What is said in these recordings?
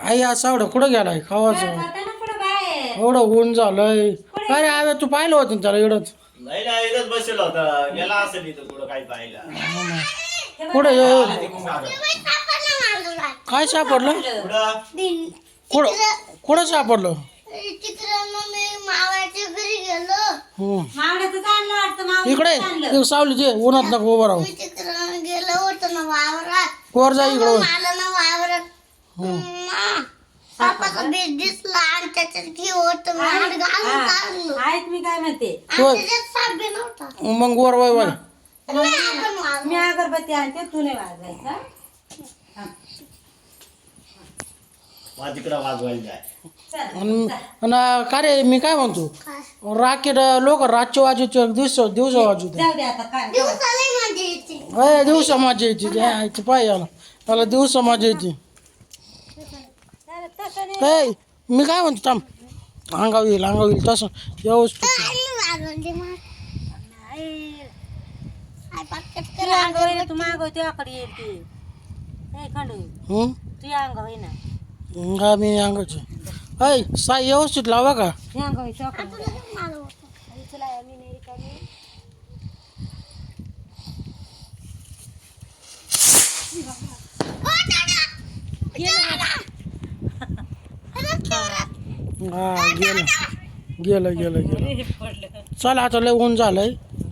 आई आज सावडं कुठं गेलाय? खावाचं. ना पुढं बाहेर. एवढं ऊन झालंय. अरे आवे तू पाहिलं होतं ना त्याला एवढंच नाही नाही इथंच बसेल होता. गेला असेल इथं कुठं काही पाहिला. कुठं. काय सापडलं? कुठं? कुठं कुठं सापडलं? चित्रानं मी मावाच्या घरी गेलो. हम्म. मावड्याचं आणलं वाटतं मावड्याचं इकडे आणलं एक सावली ते उन्हात नको उभं राहू. मी गेलो होतो ना वावरात. वर जा इकडं मला ना वावरात. मा, सापाचा बीज दिसला आणि त्याच्यात घे होतं मी हात घालून काढलो ऐक मी काय म्हणते? आणि त्याच्यात साप बी नव्हता. मग वर वय वय. मी आपण वागलो. मी अगरबत्ती आणते तू नाही वाजायचा माझ तिकडं वाजवायला जाय. चल आणि आणि का रे मी काय म्हणतो? काय? राकेट लोक रातचे वाजवते दिवस दिवस वाजवते जाऊ दे आता काय दिवसाला मजा येते अय दिवसा येते ते आईचं पाय याला. त्याला दिवसा येते ऐ मी काय म्हणतो थांब. अंगाव येईल अंगाव येईल तसं. व्यवस्थित तू करा. अंग होईना तू मागव तुझ्याकडे येईल ती. ए खंडू हं? तू अंग होईना हा मी अंगाचे ऐ साई व्यवस्थित लावा का? अंग तुझ्याकडे मागं होतं. हा गेलं. गेलं गेलं गेलं. चल आता लय ऊन झालंय.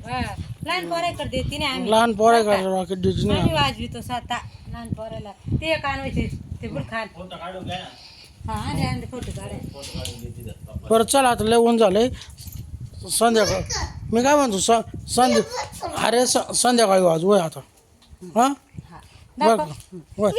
हा, लहान पोराकडे देते ना आम्ही. लहान पोरे का रॉकेट डिझनी आम्ही. वाजवितो स्वतः लहान पोराला. ते एक आणायचे ते बुड खान. फोटो काढून घ्या ना. हा आणि आणि फोटो काढाय फोटो काढून घे तिथं बरं चल आता लय ऊन झालंय. संध्याकाळ. मी काय म्हणतो स संध्या अरे स- संध्याकाळी वाजू होय आता. हां? हा. बरं